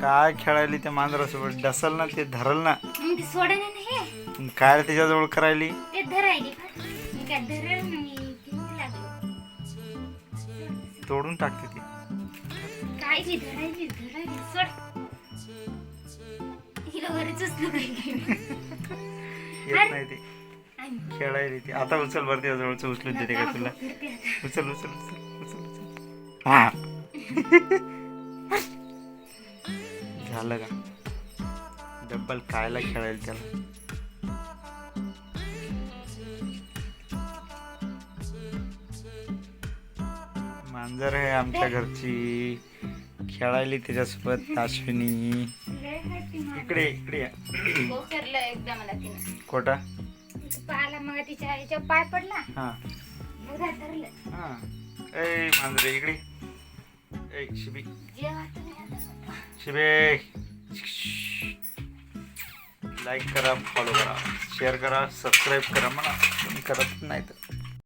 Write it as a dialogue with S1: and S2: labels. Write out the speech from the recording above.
S1: काय खेळायली त्या मांजरासोबत? डसल ना ते धरल ना.
S2: मग ते सोडा नाही ना हे.
S1: मग काय त्याच्याजवळ करायली?
S2: ते धरायली का? मी काय धरल ना मी किती लागलो.
S1: तोडून टाकते ती.
S2: काय बी धरायली धरायली सोड. हिला वरच उचलू काय
S1: येत नाही ते. खेळायली ती आता उचल बरं त्याजवळच उचलून देते का तुला? उचल उचल उचल उचल उचल. हा. झालं का? डब्बल कायला खेळायला त्याला मांजर आहे आमच्या घरची. खेळायली त्याच्यासोबत अश्विनी. इकडे इकडे कोटा?
S2: तिच्या याच्या पाय पडला.
S1: हा.
S2: धरलं
S1: हा. ए मांजरे इकडे. ए शिबी.
S2: जेव्हा तुम्ही आता
S1: शिबे. लाईक करा फॉलो करा शेअर करा सबस्क्राईब करा मला तुम्ही करत नाही तर.